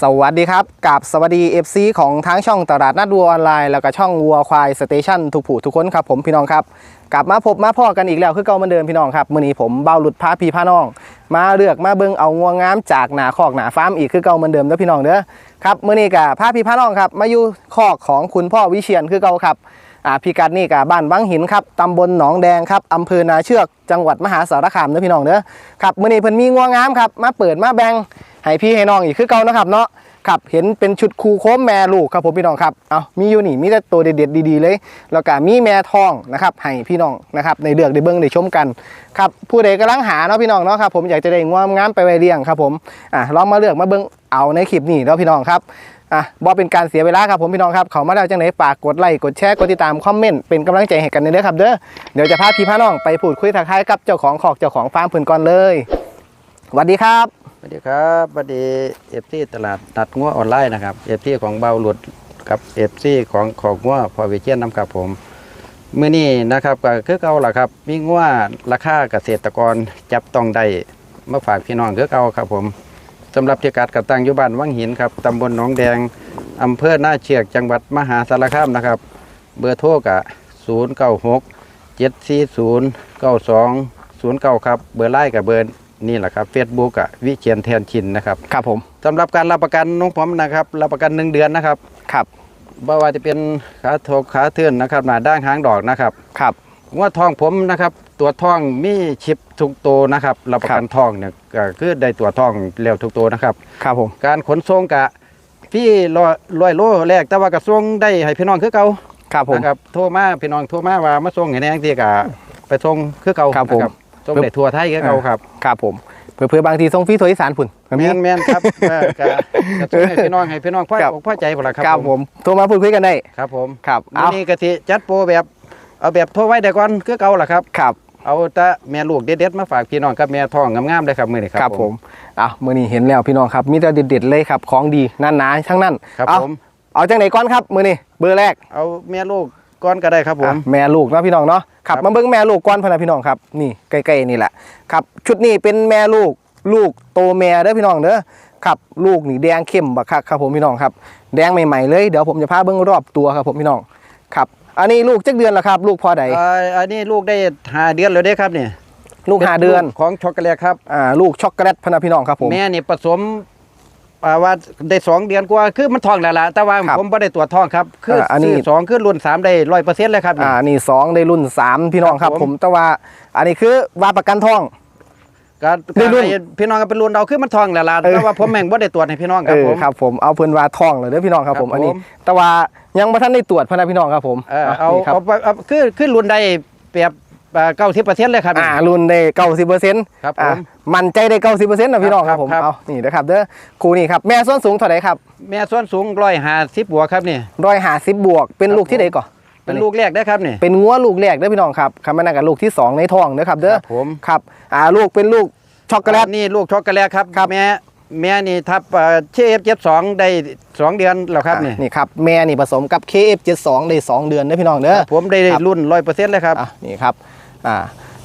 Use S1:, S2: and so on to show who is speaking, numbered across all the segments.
S1: สวัสดีครับกับสวัสดี FC ของทั้งช่องตลาดนัดวัวออนไลน์ แล้วก็ช่องวัวควายสเตชันทุกผู้ทุกคนครับผมพี่น้องครับกลับมาพบมาพ่อกันอีกแล้วคือเก่าเหมือนเดิมพี่น้องครับมื้อนี้ผมเบาหลุดพาพี่พาน้อง มาเลือกมาเบิ่งเอางวงามจากหนาคอกหนาฟาร์มอีกคือเก่าเหมือนเดิมเด้อพี่น้องเด้อครับมื้อนี้กับพาพี่พาน้องครับมาอยู่คอกของคุณพ่อวิเชียนคือเก่าครับอ่าพี่กัดนี่กับบ้านวังหินครับตำบลหนองแดงครับอำเภอนาเชือกจังหวัดมหาสารคามเด้อพี่น้องเด้อครับมื้อนี้เพิ่นมีงวงามครับมาเปิดมาแบ่ง ให้พี่ให้น้องอีกคือเก่านะครับเนาะครับเห็นเป็นชุดคูโค้มแม่ลูกครับผมพี่น้องครับเอามีอยู่นี่มีแต่ตัวเด็ดๆดีๆเลย แล้วก็มีแม่ทองนะครับให้พี่น้องนะครับในเลือกได้เบิ้งได้ชมกันครับผู้ใดกำลังหาเนาะพี่น้องเนาะครับผมอยากจะได้งวงงามไปไวเลี้ยงครับผมอะลองมาเลือกมาเบิ้งเอาในคลิปนี้เนาะพี่น้องครับอะบ่เป็นการเสียเวลาครับผมพี่น้องครับเขามาแล้วจังไหนฝากกดไลค์กดแชร์กดติดตามคอมเมนต์เป็นกำลังใจให้กันเด้อครับเด้อเดี๋ยวจะพาพี่พาน้องไปพูดคุยทักทายกับเจ้าของขอกเจ้าของฟาร์มเพิ่นก่อนเลยสวัสดีครับ
S2: วัสดีครับสวัสดีเอฟซีตลาดนัดงัวออนไลน์นะครับเอฟซีของเบาหลุดกับเอฟซีของของงัวพอวิเชียนนำครับผมเมื่อนี้นะครับก็คือเก่าล่ะครับมีงัวราคาเกษตรกรจับต้องได้มาฝากพี่น้องคือเก่าครับผมสำหรับที่กัดกับตั้งอยู่บ้านวังหินครับตำบลหนองแดงอำเภอหน้าเชียกจังหวัดมหาสารคามนะครับ เบอร์โทรกะ0 9 6 7 4 0 9 2 0 9ครับเบอร์ไลน์กับเบอร์ นี่แหละครับเฟซบุ๊กอะวิเชียนแทนชินนะครับ
S1: ครับผม
S2: สำหรับการรับประกันน้องผมนะครับรับประกันหนึ่งเดือนนะครับ
S1: ครับ
S2: บ่ว่าจะเป็นขาโถกขาเทือนนะครับหน้าด้านหางดอกนะครับ
S1: ครับ
S2: ว่าทองผมนะครับตัวทองมีชิปทุกตัวนะครับรับประกันทองเนี่ยก็คือได้ตัวทองแล้วทุกตัวนะครับ
S1: ครับผม
S2: การขนส่งกะพี่ลอยลอยโลแรกแต่ว่ากระทรวงได้ให้พี่น้องคือเก่า
S1: ครับผม
S2: นะครับโทรมาพี่น้องโทรมาว่ามาส่งให้แน่ที่กะไปส่งคือเก่า
S1: ครับผม
S2: นะ ส่งได้ทั่วไทยคือเก่าครับ
S1: ครับผมเพื่อเพื่อบางทีส่งฟรีทัวร์อีสานพุ่นก็
S2: แม
S1: มี
S2: นแมนครับเออกะกระส่งให้พี่น้องให้พี่น้องพ่อ
S1: ครับ
S2: อกพ่อใจหมดละค
S1: ครั
S2: รั
S1: บบผมโทรมาพูดคุยกันได้
S2: ครับผม
S1: ครับ
S2: อั
S1: เอา
S2: นนี้กะทิจัดโปรแบบเอาแบบโทรไว้เดี๋ยวก่อนคือเก่าล่ะครับ
S1: ครับ
S2: เอาแต่แม่ลูกเด็ดๆมาฝากพี่น้องกับแม่ท้องงามๆเลยครับมื้อนี้
S1: ค
S2: ค
S1: รั
S2: รั
S1: บบผมเอามื่อนี้เห็นแล้วพี่น้องครับมีแต่เด็ดๆเลยครับของดีหนาๆทั้งนั้น
S2: ครับ
S1: เอา
S2: ผม
S1: เอาจังไหนก่อนครับมื่อนี้เบอร์แรก
S2: เอาแม่ลูก ก่อนก็ได้ครับผม
S1: อะแม่ลูกเนาะพี่น้องเนาะครับ
S2: ครับ
S1: มาเบิ่งแม่ลูกก่อนพะนะพี่น้องครับนี่ใกล้ๆนี่แหละครับชุดนี้เป็นแม่ลูกลูกโตแม่เด้อพี่น้องเด้อครับลูกนี่แดงเข้มบักคักครับผมพี่น้องครับแดงใหม่ๆเลยเดี๋ยวผมจะพาเบิ่งรอบตัวครับผมพี่น้องครับอันนี้ลูกจักเดือนแล้วครับ ลูกพอใด
S2: เอ่ออันนี้ลูกได้ห้าเดือนแล้วเด้ครับนี่
S1: ลูกห้าเดือน
S2: ของช็อกโกแลตครับ
S1: อ่าลูกช็อกโกแลตพะนะพี่น้องครับผม
S2: แม่นี่ผสม อ่าว่าได้สองเดือนกว่าคือมันท้องแล้วล่ะแต่ว่า
S1: ครับ
S2: ผมไม่ได้ตรวจท้องครับ คืออน
S1: นี้
S2: ซื้อสองคือรุ่นสามได้ร้อยเปอร์เซ็นต์เลยครับนี่
S1: อ่านี่สองได้รุ่นสามพี่น้องครับ
S2: ครับ
S1: ผ
S2: ผมม
S1: แต่ว่าอันนี้คือว่าประกันท่อง
S2: ก็
S1: ได้รุ่น
S2: ให้พี่น้องก็เป็นรุ่นเอาคือมันท้องแล้วล่ะ
S1: เออ
S2: แต่ว่าผมแม่งบ่ได้ตรวจให้พี่น้องค
S1: เอ
S2: รับ
S1: อ
S2: ผม
S1: ครับผมเอาเพิ่นว่าท่องเลยเด้อพี่น้องครับผม
S2: ครับ
S1: อันนี้
S2: ผม
S1: แต่ว่ายังบ่ทันได้ตรวจพะนะพี่น้องครับผม
S2: เออเอา
S1: นี่ครับ
S2: เอาไปเอาคือคือรุ่นใดเปรียบ เก้าสิบเปอร์เซ็นต์เลยครับ
S1: อ่ารุ่นได้เก้าสิบเปอร์เซ็นต์
S2: ครับผม
S1: อ่ามั่นใจได้เก้าสิบเปอร์เซ็นต์นะพี่น้องครับผม
S2: ครับ
S1: เอานี่นะครับเด้อครูนี่ครับแม่ส้นสูงเท่าไหร่ครับ
S2: แม่ส่วนสูงร้อยห้าสิบบวกครับนี่
S1: ร้อยห้าสิบบวกเป็น
S2: ครับ
S1: ลูกที่ใดก่อน
S2: เป็นลูกแรกได้อครับนี่
S1: เป็นงัวลูกแรกเด้อพี่น้องครับคำนั้นกับลูกที่สองในท้องเด้อครับเด้อ
S2: ครับผม
S1: ครับอ่าลูกเป็นลูกช็อกโกแลต
S2: นี่ลูกช็อกโกแลตครับ
S1: ครับ
S2: แม่แม่นี่ทับเชฟเจ็ดสองได้สองเดือนแล้วครับนี่
S1: อ่านี่ครับแม่นี่ผสมกับ KF72 ได้สองเดือนเด้อพี่น้องเด้อ
S2: ผมได้
S1: ครับ
S2: รุ่นร้อยเปอร์เซ็นต์เลยครับ
S1: อะนี่ครับ อ่า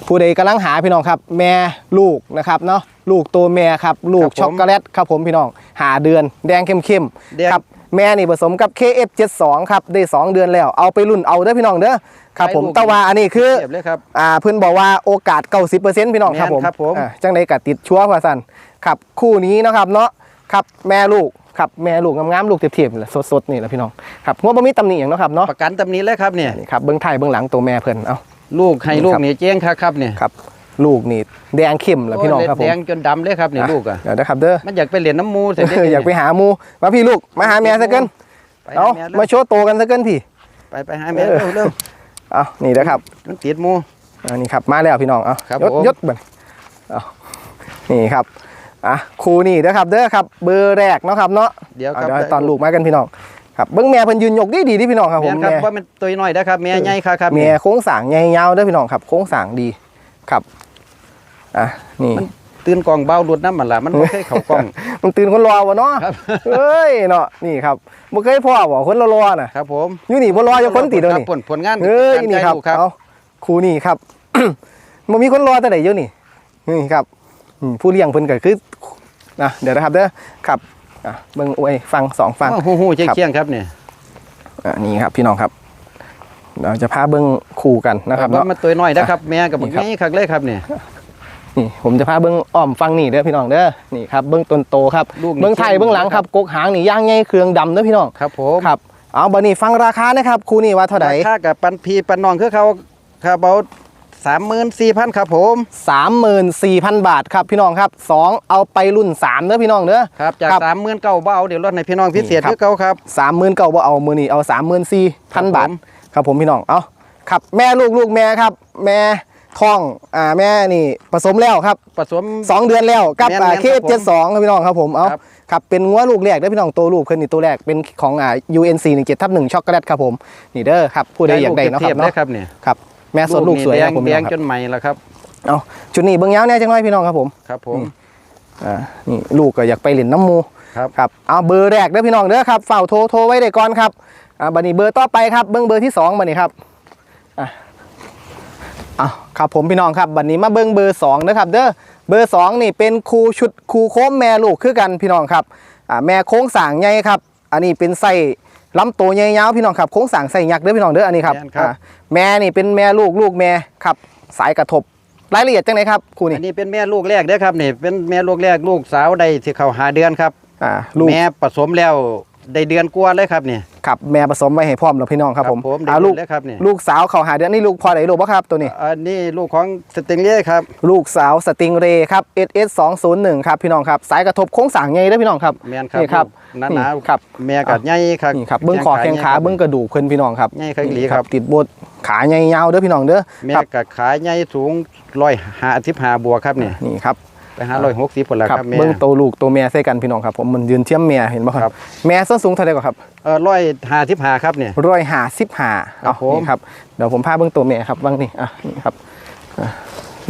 S1: ผู้ใดกำลังหาพี่น้องครับ แม่ลูกนะครับเนาะลูกตัวแม่ครับ ลูก
S2: ครับผม
S1: ช็อกโกแลตครับผมพี่น้องหาเดือนแดงเข้ม
S2: แดง
S1: ๆครับแม่นี่ผสมกับ KF72 ครับได้ 2 เดือนแล้วเอาไปรุ่นเอาเด้อพี่น้องเด้อครับผม
S2: ไปลูก
S1: แตะวาอันนี้คือ
S2: เทียบเลยครับ
S1: อ่าเพื่อนบอกว่าโอกาส 90%พี่น้องครับผม
S2: แม่นครับผม
S1: อ่าจังใดกัดติดชัวร์ว่าสันครับคู่นี้เนาะครับเนาะครับแม่ลูกครับแม่ลูกงามๆลูกเทียบๆนี่แหละสดๆนี่แหละพี่น้องครับงวบ่มีตำหนิอย่างเนาะครับเนาะ
S2: ประกันตำนี้เลยครับเนี่ย
S1: นี่ครับเบื้องไทายเบื้องหลังตัวแม่เพิ่นเอา
S2: ลูกให้
S1: นี่
S2: ลูก
S1: ครับ
S2: นี่เจ๊งครับครับเนี่ย
S1: ครับ ลูกนี่แดงเข้มแหละพี่น้องครับผ
S2: แด
S1: ม
S2: งจนดำเลยครับนี่ลูกอะ
S1: เดี๋ยวนะครับเด้อ
S2: มันอยากไปเรียนน้ำมูเสร็จ
S1: เอออยากไปหาหมูมาพี่ลูกมาหาแม่ซะเกิน
S2: ไป
S1: เอา
S2: หาแม่
S1: มา
S2: เร็ว
S1: โชว์โตวกันซะเกินพี่
S2: ไปไปหาแม่
S1: เออ
S2: เร็วเร็ว
S1: เอานี่นะครับ
S2: มันติดหมู
S1: อันนี้ครับมาแล้วพี่น้องเอา
S2: ครับ
S1: ยศ
S2: ผม
S1: ยศเบิ่งเอานี่ครับอะครูนี่เด้อครับเด้อครับ เบอร์แรกเนาะครับเนาะ
S2: เดี๋ยว
S1: เอา
S2: ครับ
S1: เดี๋ยวให้ตอนลูกมากันพี่น้อง ครับเบิ้งแม่เพิ่นยืนยกดีดีๆที่พี่น้องครับผ
S2: แม่
S1: ม
S2: ครับ
S1: แม่
S2: ว่ามันตัวน้อยนะครับแม่ใหญ่ครับครับ
S1: แม่โค้งสร้างใหญ่ยาวเด้อพี่น้องครับ โค้งสร้างดีครับอะนี่
S2: ตื่นกล่องเบาหลุดน้ำมันละมันไม่เคยเข่ากล้อง
S1: มันตื่นคนรอวะเนาะ
S2: ครับ
S1: เอ้ยเนาะนี่ครับบ่เคยพ่อบ่คนรอๆน่ะ
S2: ครับผม
S1: อยู่นี่บ่รอจะคนติดเดี๋ยว
S2: ครับ
S1: นี้
S2: ผลผลงาน
S1: เฮ้ย
S2: การ
S1: นี่
S2: ใจ
S1: ครับ
S2: ลูกครับ
S1: เอาครูนี่ครับมันมีคนรอแต่ไหนเยอะนี่นี่ครับอืมผู้เลี้ยงเพิ่นก็คือนะเดี๋ยวนะครับเด้อครับ อะเบิ้งโอ้ยฟังสองฟัง
S2: หูหูเชียงเชียงๆครับเนี่ย
S1: อะนี่ครับพี่น้องครับเราจะพาเบิ้งคู่กันนะครับ
S2: ว่า
S1: เนาะ
S2: มันตัวน้อยนะครับ แม่กับ
S1: นี่ครับ
S2: นี่คักเลยครับเนี่ย
S1: นี่ผมจะพาเบิ้งอ้อมฟังนี่เด้อพี่น้องเด้อนี่ครับเบิ้งต้นโตครับ
S2: ลูกนี่
S1: เบิ้งไทยเบิ้งหลังครับกกหางนี่ย่างใหญ่เครื่องดำเด้อพี่น้อง
S2: ครับผม
S1: ครับเอาบัดนี้ฟังราคานะครับคู่นี้ว่าเท่าไหร่
S2: ราคากับปันพีปันนองคือเขาคาเบา สามหมื่นสี่พันครับผม
S1: สามหมื่นสี่พันบาทครับพี่น้องครับสองเอาไปรุ่นสามเด้อพี่น้องเด้อ
S2: ครับจาก
S1: ครับ
S2: สามหมื่นเก้าเบาเดี๋ยวลดในพี่น้องพิเศษ
S1: นี่ครับ
S2: คือเขาครับ
S1: สามหมื่นเก้าบ่เอามือนี่เอาสามหมื่นสี่พัน
S2: ครับ
S1: บาท
S2: ผม
S1: ครับผมพี่น้องเอาครับแม่ลูกลูกแม่ครับ แม่ท้องอ่าแม่นี่ผสมแล้วครับ
S2: ผสม
S1: สองเดือนแล้วกับ
S2: แม่น
S1: อ่า
S2: แม่น
S1: เค
S2: ครับผม
S1: เจ็ดสองครับพี่น้องครับผมเอา
S2: ครับ
S1: ครับเป็นงัวลูกแรกเด้อพี่น้องตัวลูกเพิ่นนี่ตัวแรกเป็นของอ่า UNC 17ทับ1ช็อกโกแลตครับผมนี่เด้อครับผู้ใดอยากได้เนาะครับ
S2: ได้
S1: เนาะ
S2: ครับเนี่ย
S1: ครับ แม่สดลูกสวย
S2: แด
S1: ครั
S2: ง
S1: บผม
S2: แด
S1: พี่น้
S2: ง
S1: องค
S2: จ
S1: รับ
S2: นใหม่แล้วครับ
S1: เอาจุดนี้เบิ่งยาวแน่จังหน่อยพี่น้องครับผม
S2: ครับผม
S1: อ่านี่ลูกก็อยากไปเล่นน้ำหมู
S2: ครับ
S1: ครับเอาเบอร์แรกเด้อพี่น้องเด้อครับเฝ้าโทรโทรไว้ได้ก่อนครับอ่าบัดนี้เบอร์ต่อไปครับเบิ้งเบอร์ที่สองบัดนี้ครับอะอะครับผมพี่น้องครับบัดนี้มาเบิ้งเบอร์สองนะครับเด้อเบอร์สองนี่เป็นครูชุดครูโค้มแม่ลูกคือกันพี่น้องครับอ่าแม่โค้งสร้างใหญ่ครับ อันนี้เป็นไส้ ลำตัวใหญ่ยาวพี่น้องครับโค้งสร้างไส้ยักษ์เด้อพี่น้องเด้ออันนี้ครับ
S2: แม่นครับ
S1: อ่าแม่นี่เป็นแม่ลูกลูกแม่ครับ สายกระทบรายละเอียดจังไหนครับครูนี่
S2: อันนี้เป็นแม่ลูกแรกเด้อครับนี่เป็นแม่ลูกแรกลูกสาวได้ที่เขาหาเดือนครับ
S1: อ่าลูก
S2: แม่ผสมแล้วได้เดือนกว่าเลยครับนี่
S1: ครับแม่ผสมไว้ให้พร้อมแล้วพี่น้องครับผม
S2: ผมได้
S1: อ่า
S2: ลู
S1: ลู
S2: ก
S1: ก
S2: เลยครับนี่
S1: ลูกสาวเขาหาเดือนนี่ลูกพอไหนลูกปะครับตัวนี้
S2: อันนี้ลูกของสติงเล่ครับ
S1: ลูกสาวสติงเรย์ครับ SS 2 0 1ครับพี่น้องครับสายกระทบโค้งสร้างใหญ่เด้อพี่น้องครับ
S2: แม่นครับ
S1: นี่ครับ
S2: หนาหนา
S1: นี่ครับ
S2: แม่กัดใหญ่ครับ
S1: นี่ครับเบิ้งคอแข้งขาเบิ้งกระดูกเพิ่นพี่น้องครับ
S2: ใหญ่ครับอีหลีครับ
S1: ติดบดขาใหญ่ยาวเด้อพี่น้องเด้อ
S2: แม่
S1: ครับ
S2: กัดขาใหญ่สูงร้อยหาสิบหาบวกครับนี่
S1: นี่ครับ
S2: ไปหาร้อยหกสิบคนละ
S1: ครับ
S2: ครับแม่
S1: เบิ้งตัวลูกตัวแม่ใส่กันพี่น้องครับผมมันยืนเทียมแม่เห็นป่ะค
S2: ครั
S1: รับบแม่ส้นสูงเท่าไหร่กว่าครับ
S2: เออร้อยหาสิบหาครับเนี่ย
S1: ร้อยหาสิบหา
S2: ครับผม
S1: นี่ครับเดี๋ยวผมพาเบิ้งตัวแม่ครับบ้างนี่อะนี่ครับอะ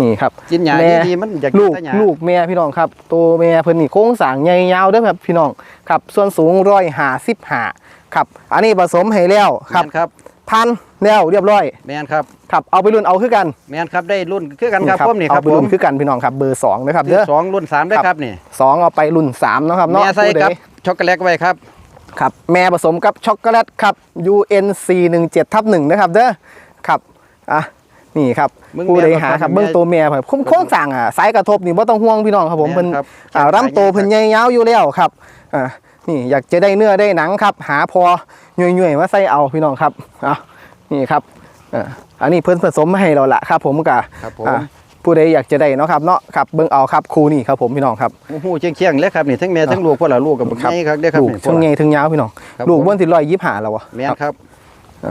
S1: นี่ครับ
S2: กินหยา
S1: แม่
S2: ดีๆมันอยาก
S1: ลู
S2: กิน
S1: ก
S2: แต่หยา
S1: ลูกแม่พี่น้องครับตัวแม่เพิ่นนี่โค้งสร้างใหญ่ยาวเด้อครับพี่น้องครับ ส่วนสูงร้อยหาสิบหาครับ อันนี้ผสมให้แล้วครับ
S2: แม่นครับ
S1: พันแล้วเรียบร้อย
S2: แม่นครับ
S1: ครับเอาไปรุ่นเอาคือกัน
S2: แม่นครับได้รุ่นคือกันครับ
S1: นี่
S2: ผมนี่ครับ
S1: เอาไป
S2: ผ
S1: รุ่
S2: ม
S1: นคือกันพี่น้องครับเบอร์สองนะครับ
S2: คือ
S1: เด้อ
S2: สองรุ่นสามได้
S1: ครับ
S2: ครับนี่
S1: สองเอาไปรุ่นสามเนาะครับเนาะ
S2: แม่ใส่
S1: ผู้ใด
S2: กับช็อกโกแลตไว้ครับ
S1: ครับแม่ผสมกับช็อกโกแลตครับ UNC 17ทับหนึ่งนะครับเด้อครับอะนี่ครับ
S2: มึง
S1: ผู้ใด
S2: แม่
S1: หา
S2: บ่
S1: ครับ
S2: แม่
S1: เบื้องตัวแม่ครับโค้งโค้งสั่งอะสายกระทบนี่บ่ต้องห่วงพี่น้องครับผม
S2: แม่
S1: เพิ่น
S2: นครับ
S1: อ่าร่ำโตเพิ่นใหญ่ยาวอยู่แล้วครับอ่านี่อยากจะได้เนื้อได้หนังครับ หาพอหน่วยๆมาใส่เอาพี่น้องครับอะนี่ครับอ่า อันนี้เพิ่นผสมมาให้เราละครับผมกะ
S2: ครับผม
S1: อ่าผู้ใดอยากจะได้เนาะครับเนาะครับเบิ่งเอาครับครูนี่ครับผมพี่น้องครับ
S2: โอ้โหเชียงเชียงๆเลยครับนี่ทั้งแม่ทั้งลูกพวกเราลูกกับ
S1: ครับ
S2: ใหญ่ครับเด้อครับ
S1: ลูก
S2: นี่
S1: ช่วงใหญ่ถึงยาวพี่น้อง
S2: ครับ
S1: ลูก
S2: ผม
S1: บ้วนสิร้อยยี่ห้าแล้ววะ
S2: แม่นครับ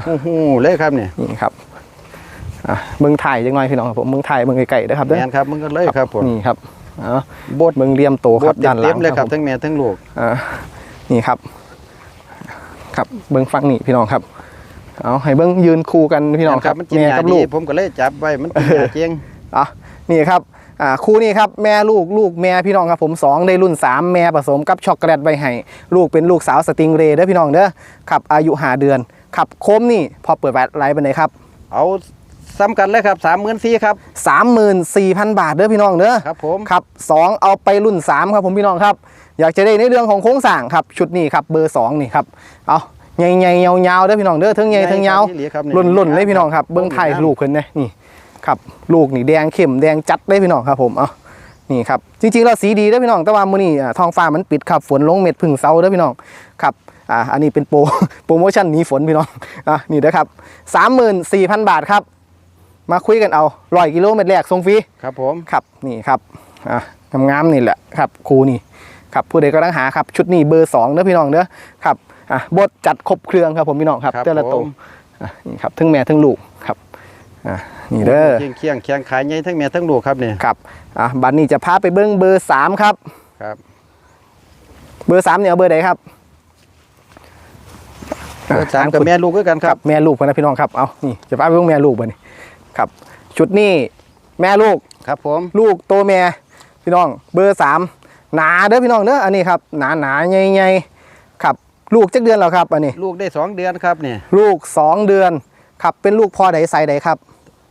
S2: โอ้โหเลยครับนี่
S1: นี่ครับอะเมืองไทยจังหน่อยพี่น้องครับผมเมืองไทยเมืองไก่ๆนะครับเด้อ
S2: แม่นครับมึงก็เลยครับผม
S1: นี่ครับอ๋อบ
S2: ด
S1: เมืองเลียมโตครับ
S2: ด
S1: ด้านหลั
S2: เต็
S1: ง
S2: มๆเลยครับ
S1: ผม
S2: ทั้งแม่ทั้งลูก
S1: อ่านี่ครับ ครับเบิ้งฟังนี่พี่น้องครับ เอาให้เบิ้งยืนคู่กันพี่น้องครับ
S2: มันกิน
S1: แม่
S2: ยา
S1: กับ
S2: ดี
S1: ลูก
S2: ผมก็เลยจับไว้มันกินยาเจียง
S1: อะนี่ครับอ่าคู่นี้ครับแม่ลูกลูกแม่พี่น้องครับผมสองในรุ่นสามแม่ผสมกับช็อกโกแลตใบไห้ลูกเป็นลูกสาวสติงเรย์เด้อพี่น้องเด้อครับอายุหาเดือนครับโคมนี่พอเปิดไว้ไลฟ์ไปไหนครับ
S2: เอาซ้ำกันเลยครับสามหมื่นสี่ครับ
S1: สามหมื่นสี่พันบาทเด้อพี่น้องเด้อ
S2: ครับผม
S1: ครับสองเอาไปรุ่น 3 ครับผมพี่น้องครับ อยากจะได้ในเรื่องของโครงสร้างครับ ชุดนี้ครับเบอร์ 2 นี่ครับ เอา ใหญ่ๆยาวๆเด้อพี่น้องเด้อทั้งใหญ่ทั้งยาว
S2: ใหญ่ครับนี่
S1: ล่นๆเลยพี่น้องครับ เบิ้งไทยลูกเพิ่นเนี่ยนี่ครับลูกนี่แดงเข้มแดงจัดเลยพี่น้องครับผมเอานี่ครับจริงๆแล้วสีดีเด้อพี่น้องแต่ว่ามื้อนี้อ่าท้องฟ้ามันปิดครับฝนลงเม็ดพึ่งเซาเด้อพี่น้องครับอ่าอันนี้เป็นโปรโปรโมชั่นหนี้ฝนพี่น้องอะนี่เด้อครับ34,000บาทครับ มาคุยกันเอาร้อยกิโลเมตรแรกส่งฟรี
S2: ครับผม
S1: ครับนี่ครับอะงามๆนี่แหละครับครูนี่ครับผู้ใดก็ต้องหาครับชุดนี้เบอร์สองเด้อพี่น้องเด้อครับ อะบทจัดครบเครื่องครับผมพี่น้องครับ
S2: ครับ
S1: เต้ละโต
S2: ผม
S1: อะนี่ครับทั้งแม่ทั้งลูกครับอะนี่เด้อ
S2: เคียงเคียงเคียงขายใหญ่ทั้งแม่ทั้งลูกครับเนี่ย
S1: ครับอะบัดนี้จะพาไปเบิ้งเบอร์สามครับ
S2: ครับ
S1: เบอร์สามเนี่ยเอาเบอร์ใดครับ
S2: เบอร์สามกับแม่ลูกด้วยกันครับ
S1: แม่ลูกพอนะพี่น้องครับเอานี่จะพาไปเบิ้งแม่ลูกบัดนี้ครับ ชุดนี้แม่ลูก
S2: ครับผม
S1: ลูกโตแม่พี่น้องเบอร์สามหนาเด้อพี่น้องเด้ออันนี้ครับหนาหนาใหญ่ใหญ่ๆครับ ลูกจักเดือนแล้วครับอันนี้
S2: ลูกได้สองเดือนครับเนี่ย
S1: ลูกสองเดือนครับเป็นลูกพ่อใดไซใดครับ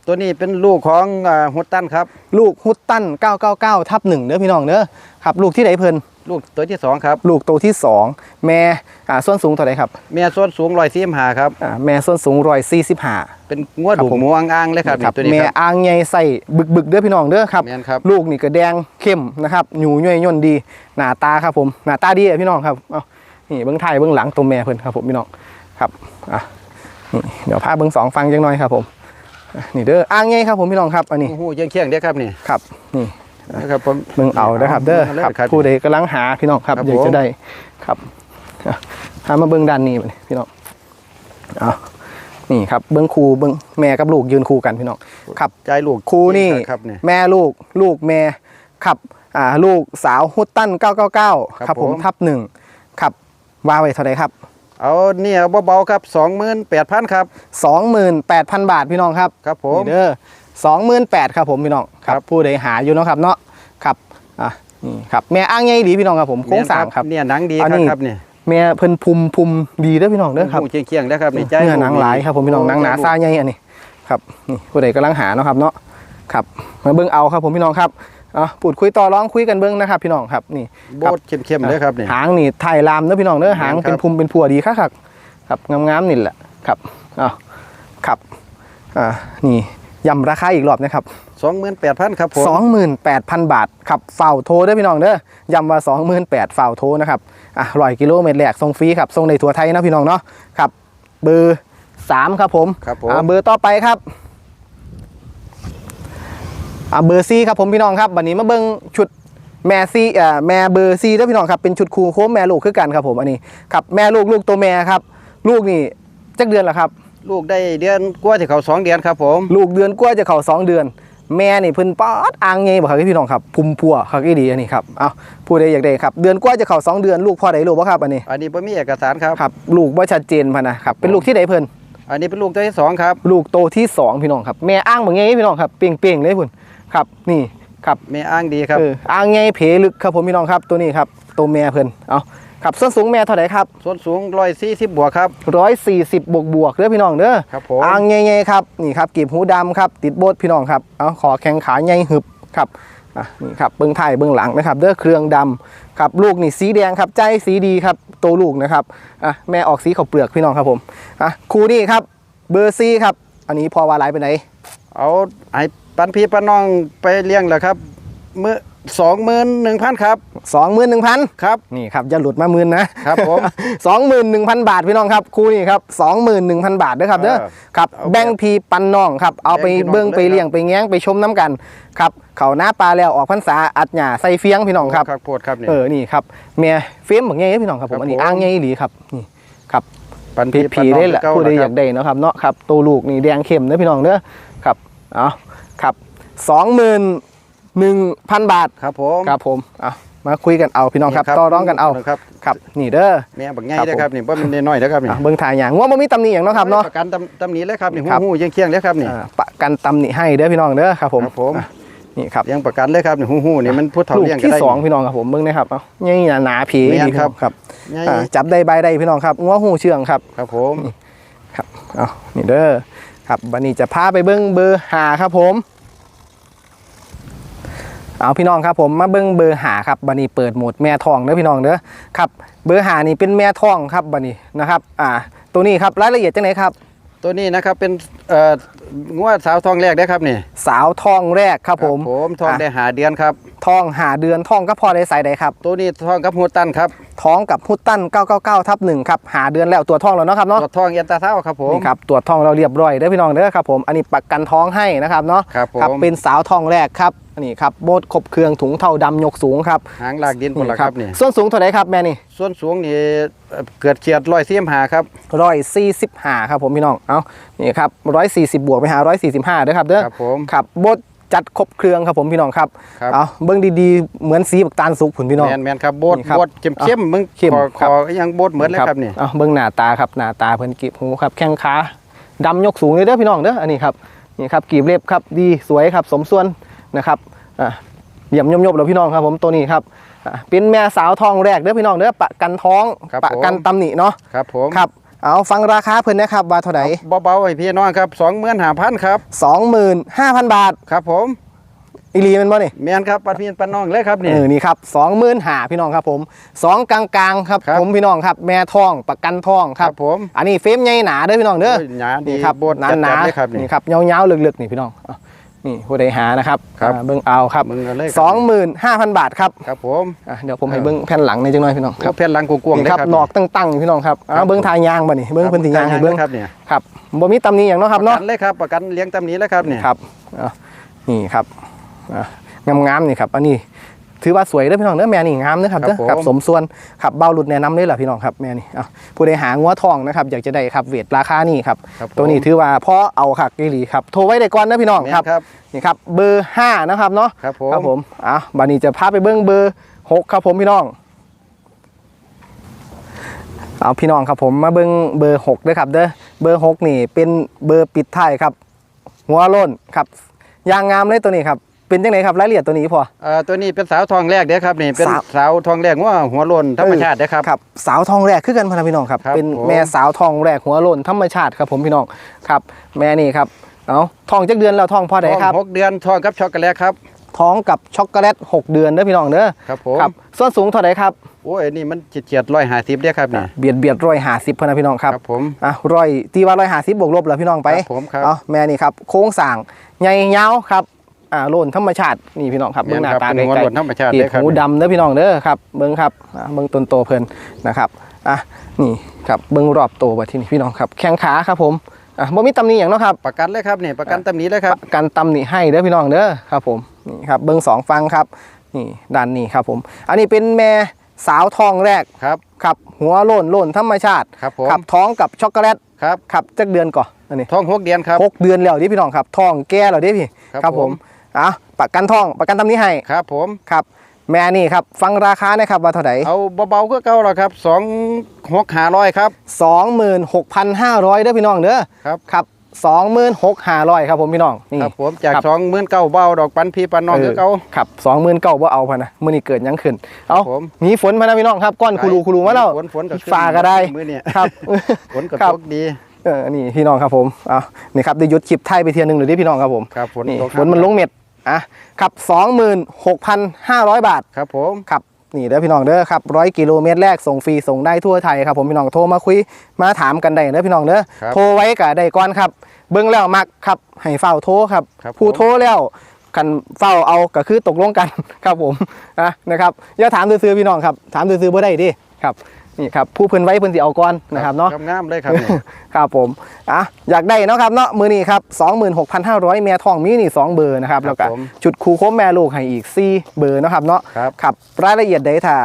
S2: ตัวนี้เป็นลูกของอ่าฮุตตันครับ
S1: ลูกฮุตตัน 999 ทับหนึ่งเด้อพี่น้องเด้อครับ ลูกที่ไหนเพิ่น
S2: ลูกตัวที่สองครับ
S1: ลูกตัวที่สองแม่อ่าส่วนสูงเท่าไหร่ครับ
S2: แม่ส่วนสูงร้อยสี่หาครับ
S1: อ่าแม่ส่วนสูงร้อยสี่สิบห้า
S2: เป็นงวด
S1: ครับ
S2: ดู
S1: ผม
S2: หมูอ่างๆเลยครับนี่ตัวนี้
S1: แม่
S2: ครับ
S1: อ่างใหญ่ใส่บึกบึกๆเด้อพี่น้องเด้อครับ
S2: แม่นครับ
S1: ลูกนี่ก็แดงเข้มนะครับหนูย่อยย่นดี หน้าตาครับผมหน้าตาดีอะพี่น้องครับเอา นี่เบื้องไทายเบื้องหลังตัวแม่เพิ่นครับผมพี่น้องครับอะนี่เดี๋ยวพาเบื้องสองฟังจังหน่อยครับผมอะนี่เด้ออ่างใหญ่ครับผมพี่น้องครับอันนี้
S2: หูหูเชียงๆเด้อครับนี่
S1: ครับนี่
S2: นะครับผม
S1: เบิ่งเอานะครับ เด้อ
S2: บิ่ง
S1: ครับ
S2: ลย
S1: ผู้ใดกำลังหาพี่น้องครับ
S2: ครับ
S1: อยาก
S2: ผม
S1: จะได้ครับอะหามาเบิ่งด้านนี้บัดนี้พี่น้องเอานี่ครับเบิ่งครูเบิ่งแม่กับลูกยืนคู่กันพี่น้องครับ
S2: ใจลูก
S1: ครูนี่
S2: ครับนี่
S1: แม่ลูกลูกแม่ครับอ่าลูกสาวฮุตตัน999
S2: ครับ
S1: ครับผม
S2: ผม
S1: ทับหนึ่งครับ ว่าไว้เท่าไหรครับ
S2: เอาเนี่ยเบาๆครับสองหมื่นแปดพันครับ
S1: 28,000บาทพี่น้องครับ
S2: ครับผม
S1: นี่เด้อ28,000ครับผมพี่น้องครั
S2: ครับบ
S1: ผู้ใดหาอยู่เนาะครับเนาะครับอะนี่ครับแม่อ้างไงดีพี่น้องครับผมโค้งสร้างครับ
S2: เนี่ยหนังดี
S1: อัน
S2: ครับ
S1: นี้
S2: ครับนี่
S1: แม่เพิ่นภูมิภูมิดีเด้อพี่น้องเด้อครับ
S2: หูเชียงๆเด้อครับนี่ใจ
S1: เนื้อหนังหลายครับผมพี่น้องหนังหนา
S2: ใจลูก
S1: ซ่าใหญ่อันนี้ครับนี่ผู้ใดกำลังหาเนาะครับเนาะครับมาเบิ่งเอาครับผมพี่น้องครับ อะพูดคุยต่อร้องคุยกันเบิ่งนะครับ พี่น้องครับนี่
S2: โบ
S1: ครับ
S2: ดเข้มๆเด้อครับนี่
S1: หางนี่ไทยลามเด้อพี่น้องเด้อหาง
S2: ครับ
S1: เป็นภูมิเป็นพัวดีครับครับครับงามๆนี่แหละครับอ้าวครับอ่านี่ย้ำราคาอีกรอบนะครับ
S2: สองหมื่นแปดพันครับผม
S1: 28,000 บาทครับเฝ้าโทรเด้อพี่น้องเด้อย้ำว่า28,000เฝ้าโทรนะครับอะร้อยกิโลเมตรแรกส่งฟรีครับส่งในทั่วไทยนะพี่น้องเนาะครับ เบอร์สามครับผม
S2: ครับผม
S1: อ่าเบอร์ต่อไปครับอ่า เบอร์ซีครับผมพี่น้องครับวันนี้มาเบิ้งชุดแม่ซีอ่าแม่เบอร์ซีด้วยพี่น้องครับเป็นชุดคูโค้มแม่ลูกคือกันครับผมอันนี้ครับแม่ลูกลูกตัวแม่ครับ ลูกนี่จักเดือนละครับ
S2: ลูกได้เดือนกว่าที่เขาสองเดือนครับผม
S1: ลูกเดือนกว่าจะเข้าสองเดือน แม่นี่เพิ่นป๊อดอ่างไงบ่ครับพี่น้องครับพุ่มพัวครับอีดีอันนี้ครับเอาผู้ใดอยากได้ครับเดือนกว่าจะเข้าสองเดือนลูกพ่อใดลูกบ่ครับอันนี้
S2: อันนี้ผมมีเอกสารครับ
S1: ครับลูกบ่ชัดเจนพะนะครับเป็นลูกที่ใดเพิ่น
S2: อันนี้เป็นลูกตัวที่สองครับ
S1: ลูกโตที่สองพี่น้องครับแม่อ้างบางไงพี่น้องครับเปลี่ยงๆเลยพุ่น ครับนี่ครับ
S2: แม่อ้างดีครับ
S1: เอออ่างไงเพลึกครับผมพี่น้องครับตัวนี้ครับตัวแม่เพิ่นเอาครับส้นสูงแม่เท่าไหร่ครับ
S2: ส่วนสูงร้อยสี่สิบบวกครับ
S1: 140บวกบวกๆเด้อพี่น้องเด้อ
S2: ครับผม
S1: อ่างไงๆครับนี่ครับกีบหูดำครับ ติดโบดพี่น้องครับเอาขอแข้งขาใหญ่หึบครับอะนี่ครับเบื้องไทายเบื้องหลังนะครับเด้อเครื่องดำครับลูกนี่สีแดงครับใจสีดีครับตัวลูกนะครับอะแม่ออกสีขาวเปลือกพี่น้องครับผมอะคู่นี้ครับเบอร์ซีครับ อันนี้พอว่าหลายไปไหน
S2: เอาไอ้ ปันพี่ปันน้องไปเลี้ยงแล้วครับเมื่อสองหมื่นหนึ่งพันครับ
S1: สองหมื่นหนึ่งพัน
S2: ครับ
S1: นี่ครับอย่าหลุดมาหมื่นนะครับ
S2: ผม
S1: สองหมื่นหนึ่งพันบาทพี่น้องครับคู่นี้ครับสองหมื่นหนึ่งพันบาทเด้อครับเด้อ
S2: เออ
S1: ครับ
S2: เอาแบบ
S1: แบ่งพีปันน้องครับเอาไป
S2: แบ่งพี่น้อง
S1: เบิ้งไป
S2: เลยครับ
S1: เลี้ยงไปแง้งไปชมน้ำกันครับเขาหน้าปลาแล้วออกพรรษาอัดหญ้าใส่เฟียงพี่น้องครับ
S2: ครับโพดครับนี่
S1: เออนี่ครับเมียเฟมแบบไงพี่น้องครับผ
S2: ครั
S1: ม
S2: บ
S1: อันนี้
S2: ผม
S1: อ้างไงหลีครับนี่ครับ
S2: ปัน
S1: ผี
S2: พี่ปัน
S1: ผี
S2: น้อง
S1: ได้แหละ
S2: เก่
S1: ผู้ใด
S2: นะ
S1: อ
S2: ค
S1: ยา
S2: รับ
S1: กได้เนาะครับเนาะครับตัวลูกนี่แดงเข้มเด้อพี่น้องเด้อครับเอา ครับสองหมื่นหนึ่งพันบาท
S2: ครับผม
S1: ครับผมเอามาคุยกันเอาพี่น้องครับต่อร้องกันเอา
S2: ครับ
S1: ครับนี่เด้อ
S2: แม่บักไง
S1: ครับ
S2: เด้อครับ
S1: ผม
S2: นี่ว่ามันน้อยๆเด้อครับนี่
S1: อะเบิ่งถ่ายอย่างว่าบ่มีตำหนิอย่างเนาะครับเนาะ
S2: ประกันตำตำหนี้เลยครับนี่
S1: ครับ
S2: หูหูเคียงๆเลยครับนี่
S1: อ่าประกันตำหนิให้เด้อพี่น้องเด้อครับผม
S2: ครับผม
S1: อะนี่ครับ
S2: เลี้ยงประกันเลยครับนี่หูหูนี่มันพูดเท่า
S1: ลูก
S2: เลี้ยงก็
S1: ที่
S2: ได้
S1: สองพี่น้องครับผมเบิ่งนะครับเอานี่หนาๆผี
S2: แม่น
S1: ดีพี่น้อง
S2: ครับ
S1: ครับ
S2: ไง
S1: อ่าจับได้ใบได้พี่น้องครับงัวหูเชื่องครับ
S2: ครับผม
S1: ครับเอานี่เด้อครับวันนี้จะพาไปเบิ้งเบอร์หาครับผม เอาพี่น้องครับผมมาเบิ้งเบอร์หาครับบันนี้เปิดโหมดแม่ทองเด้อพี่น้องเด้อครับเบอร์หานี่เป็นแม่ทองครับบันนี้นะครับอ่าตัวนี้ครับรายละเอียดจังไหนครับ
S2: ตัวนี้นะครับเป็นเอ่องวดสาวทองแรกได้อครับนี่
S1: สาวทองแรกครับผม
S2: ผมทอง
S1: อะ
S2: ได้หาเดือนครับ
S1: ทองหาเดือนทองก็พอได้ใส่ได้ครับ
S2: ตัวนี้ทองกับหัวตันครับ
S1: ท้องกับฮุตตัน999ทับหนึ่งครับหาเดือนแล้วตัวจท้องแล้วเนาะครับเนาะ
S2: ตัวทองเอ็นตาเท้าครับผม
S1: นี่ครับตรวจท้องเราเรียบร้อยเด้อพี่น้องเด้อครับผมอันนี้ประกันท้องให้นะครับเนาะ
S2: ครับผม
S1: เป็นสาวทองแรกครับ อันนี้ครับโบดครบเครื่องถุงเท่าดำยกสูงครับ
S2: หางลากดินหมดแล้วครับนี่
S1: ส่วนสูงเท่าไหร่ครับแม่นี่
S2: ส่วนสูงนี่เอ่อเกิดเฉียดร้อยเสียมหาครับ
S1: ร้อยสี่สิบห้าครับผมพี่น้องเอานี่ครับร้อยสี่สิบบวกไปหาร้อยสี่สิบห้าเด้อครับเด้อ
S2: ครับผม
S1: ครับโบดจัดครบเครื่องครับผมพี่น้องครับ
S2: ครับ
S1: เอาเบิ้งดีๆเหมือนสีบักตาลสุกผุนพี่น้อง
S2: แมนแมนครับโบด
S1: นี่ครับ
S2: โบดเข้มเข้มๆมึง
S1: เข้ม
S2: ขอ
S1: ครับ
S2: ขอยังโบดเหมือนเลยครับนี่
S1: เอาเบิ้งหน้าตาครับหน้าตาเพิ่นกีบหูครับแข้งขาดำยกสูงเลยเด้อพี่น้องเด้ออันนี้ครับนี่ครับกีบเล็บครับดีสวยครับสมส่วน นะครับอะเยี่ยมยมยบเลยพี่น้องครับผมตัวนี้ครับอะเป็นแม่สาวทองแรกเด้อพี่น้องเด้อประกันท้อง
S2: ครับ
S1: ประกัน
S2: ผม
S1: ตำหนิเนาะ
S2: ครับผม
S1: ครับเอาฟังราคาเพิ่นนะครับว่าเท่าไหร่
S2: เบาๆให้พี่น้องครับสองหมื่นห้าพันครับ
S1: 25,000บาท
S2: ครับผม
S1: อีหลีแมันบ่นี่
S2: แมนครับปัดพี่ปันน้องเลยครับนี่
S1: เออนี่ครับ25,000พี่น้องครับผมสองกลางๆครับ
S2: ครับ
S1: ผมพี่น้องครับแม่ทองประกันทองครับ
S2: ผม
S1: อันนี้เฟรมใหญ่หนาเด้อพี่น้องเด้อ
S2: โยหนาดี
S1: นี่ครับ
S2: โบด
S1: หนา
S2: จัด
S1: หนา
S2: ๆเลยครับนี่
S1: นี่ครับยาวๆลึกๆนี่พี่น้องอะ นี่ผู้ใดหานะครับ
S2: ครับ
S1: อ่าเบิ่งเอาครับ
S2: มึงเอาเลยครับ
S1: สองหมื่นห้าพันบาทครับ
S2: ครับผม
S1: อะเดี๋ยวผมให้เบิ้งแผ่นหลังในอยจังหน่อยพี่น้อง
S2: ครับเพชรลังกวงๆ
S1: นี่
S2: เลย
S1: ครับ
S2: ครับ
S1: หนอกตั้งๆพี่น้องครับ
S2: ครั
S1: อ่า
S2: บ
S1: เบิ้งทายางบ่นี่เบิ้งเพิ่นสิยางให้เบิ้ง
S2: ครับเนี่ย
S1: ครับบ่มีตำหนิอย่างเนาะครับ
S2: ประ
S1: เนาะ
S2: กันเลยครับประกันเลี้ยงตำหนี้แล้วครับเนี่ย
S1: ครับอะนี่ครับอะงามๆนี่ครับ อันนี้ ถือว่าสวยเด้อพี่น้องเด้อแม่นี่งามเด้อครับเด้อครับสมส่วนครับเบาหลุดแนะนำเลยล่ะพี่น้องครับแม่นี่อะผู้ใดหางัวทองนะครับอยากจะได้ครับเวทราคานี่ครับ
S2: ครับผม
S1: ตัวนี้ถือว่าพอเอาคักอีหลีครับโทรไว้ได้ก่อนนะพี่น้อง
S2: แม่น
S1: ครับ
S2: ครับ
S1: นี่ครับเบอร์ห้านะครับเนาะ
S2: ครับผม
S1: ครับผมอะบัดนี้จะพาไปเบิ้งเบอร์หกครับผมพี่น้อง เอาพี่น้องครับผมมาเบิ้งเบอร์หกด้วยครับเด้อเบอร์หกนี่เป็นเบอร์ปิดท้ายครับ หัวโล้นครับยางงามเลยตัวนี้ครับ เป็นจังไงครับรายละเอียดตัวนี้พอ
S2: เอ่อตัวนี้เป็นสาวทองแรกเด้อครับนี่เป็น
S1: สาว
S2: สาวทองแรกว่าหัวโลนธรรมชาติเด้อครับ
S1: ครับสาวทองแรกคือกันพะนะพี่น้องครับ
S2: ครับ
S1: เป็น
S2: ผม
S1: แม่สาวทองแรกหัวโล้นธรรมชาติครับผมพี่น้องครับ แม่นี่ครับเอาทองจักเดือนแล้วทองพอไดครับ
S2: หกเดือนทองกับช็อกโกแลตครับ
S1: ท้องกับช็อกโกแลตหกเดือนเด้อพี่น้องเด้อ
S2: ครับผม
S1: ครับส่วนสูงเท่าไหร่ครับ
S2: โอ้ยนี่มันเฉียดร้อยห้าสิบเด้อครับนี่
S1: เบียดเบียดร้อยหาสิบพะนะพี่น้องครับ
S2: ครับผม
S1: อะร้อยตีว่าร้อยหาสิบบวกลบแล้วพี่น้องไป
S2: ครับผมครับ
S1: เอาแม่นี่ครับโค้งสั่งใหญ่ยาวครับ อ่าโลนธรรมชาตินี่พี่น้องครับเบื้องหน้าตา
S2: เป็นหัว
S1: ไกล
S2: โลนธรรมชาติ
S1: ๆปี
S2: เด้
S1: ก
S2: อครับ
S1: หูดำเด้อพี่น้องเด้อครับเบิ้งครับอ่าเบิ้งต้นโตเพลินนะครับอะนี่ครับเบิ้งรอบโตว่าที่นี่พี่น้องครับแข้งขาครับผมอะบ่มีตำหนิอย่างเนาะครับ
S2: ประกันเลยครับนี่ประกันตำหนี้เลยครับ
S1: ประกันตำหนิให้เด้อพี่น้องเด้อครับผมนี่ครับเบิ้งสองฟังครับนี่ด้านนี้ครับผม อันนี้เป็นแม่สาวทองแรก
S2: ครับ
S1: ครับหัวโลนโลนธรรมชาติ
S2: ครับผม
S1: ครับท้องกับช็อกโกแลต
S2: ครับ
S1: ครับจักเดือนก่อนอันนี้
S2: ทองหกเดือนครับ
S1: หกเดือนแล้วดิพี่น้องครับท้องแก่แล้วดิพี่
S2: ครับ
S1: ผม
S2: ผม
S1: อะประกันท้องประกันตำนี้ให้
S2: ครับผม
S1: ครับ แม่นี่ครับฟังราคานะครับว่าเท่าไหร่
S2: เอาเบาๆก็เก่าแล้วครับสองหกห้าร้อยครับ
S1: สองหมื่นหกพันห้าร้อยเด้อพี่น้องเด้อ
S2: ครับ
S1: ครับสองหมื่นหกห้าร้อยครับผมพี่น้องนี่
S2: ครับผมจาก
S1: ครับ
S2: สองหมื่นเก้าเบาดอกปันพี่ปันน้องคือเก่า
S1: ครับสองหมื่นเก้าว่าเอาพะนะมื่อนี้เกิดหยังขึ้นเอา
S2: ผม
S1: หนีฝนพะนะพี่น้องครับก้อนคูรูคูรูมาแล้ว
S2: ฝนฝนก็ขึ้น
S1: ฟ้าก็ได้
S2: มื้อเนี่ย
S1: ครับ
S2: ฝนก็
S1: ครับ
S2: ตกดี
S1: เออนี่พี่น้องครับผมเอานี่ครับได้หยุดคลิปไทยไปเทียนหนึ่งหรือดิพี่น้องครับผม
S2: ครับฝน
S1: นี่
S2: ตก
S1: ฝนมันลงเม็ด อะครับ 26,500 บาท
S2: ครับผม
S1: ครับนี่เด้อพี่น้องเด้อครับร้อยกิโลเมตรแรกส่งฟรีส่งได้ทั่วไทยครับผมพี่น้องโทรมาคุยมาถามกันได้เด้อพี่น้องเด้อ
S2: ครับ
S1: โทรไว้กับได้ก่อนครับ เบิ้งแล้วมักครับให้เฝ้าโทรครับ
S2: ครับ
S1: ผู้
S2: ผม
S1: โทรแล้วกันเฝ้าเอาก็คือตกลงกันครับผมนะนะครับอย่าถามซื้อๆพี่น้องครับถามซื้อๆบ่ได้ดิครับ นี่ครับผู้เพิ่นไว้เพิ่นสิเอาก่อนนะครับเนาะ
S2: งามๆเลยครับนี่
S1: ครับผมอะอยากได้เนาะครับเนาะมือนี้ครับ26,500 แม่ทองมีนี่ 2 เบอร์นะครับ
S2: ครับ
S1: แล้วก็
S2: ผม
S1: ชุดคูโคมแม่ลูกให้อีก 4 เบอร์เนาะครับเนาะ
S2: ครับ
S1: ครับรายละเอียดใดถ้า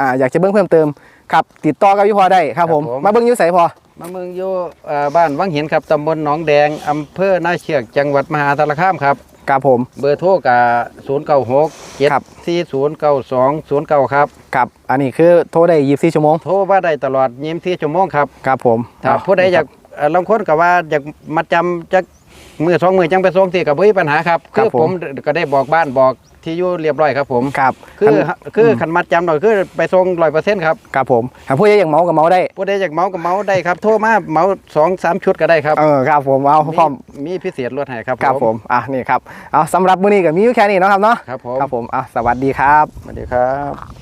S1: อ่าอยากจะเบิ่งเพิ่มเติมครับติดต่อกับพี่พอได้ครับผม
S2: ครับผม
S1: มาเบิ่งอยู่ไสพอ
S2: มาเมืองอยู่เอ่อบ้านวังหินครับตำบลหนองแดงอำเภอนาเชือกจังหวัดมหาสารคามครับ
S1: ครับผม
S2: เบอร์โทรกับศูนย์เก้าหกเจ็ด
S1: ครับ
S2: สี่ศูนย์เก้าสองศูนย์เก้าครับ
S1: ครับ อันนี้คือโทรได้24ชั่วโมง
S2: โทรมาได้ตลอดยี่สิบสี่ชั่วโมงครับ
S1: ครับผม
S2: ถ้าผู้ใดอยากเอ่อลางคนก็ว่าอยากมาจำจักมือสองมือจังไปส่งที่กับไม่มีปัญหาครับ คือผมก็ได้บอกบ้านบอก ที่อยู่เรียบร้อยครับผม
S1: ครับ
S2: คือคือขันมัดจำหน่อยคือไปส่งร้อยเปอร์เซ็นต์ครับ
S1: ครับผมถ้าผู้ใดอยากเมาก็เมาได้
S2: ผู้ใดอยากเมาก็เมาได้ครับโทรมาเมาสองสามชุดก็ได้ครับ
S1: เออครับผมเอาพร้อม
S2: มีพิเศษลดให้ครับ
S1: ครับผมอะนี่ครับเอาสำหรับมื้อนี้ก็มีอยู่แค่นี้เนาะครับเนาะ
S2: ครับผม
S1: ครับผมอะสวัสดีครับ
S2: สวัสดีครับ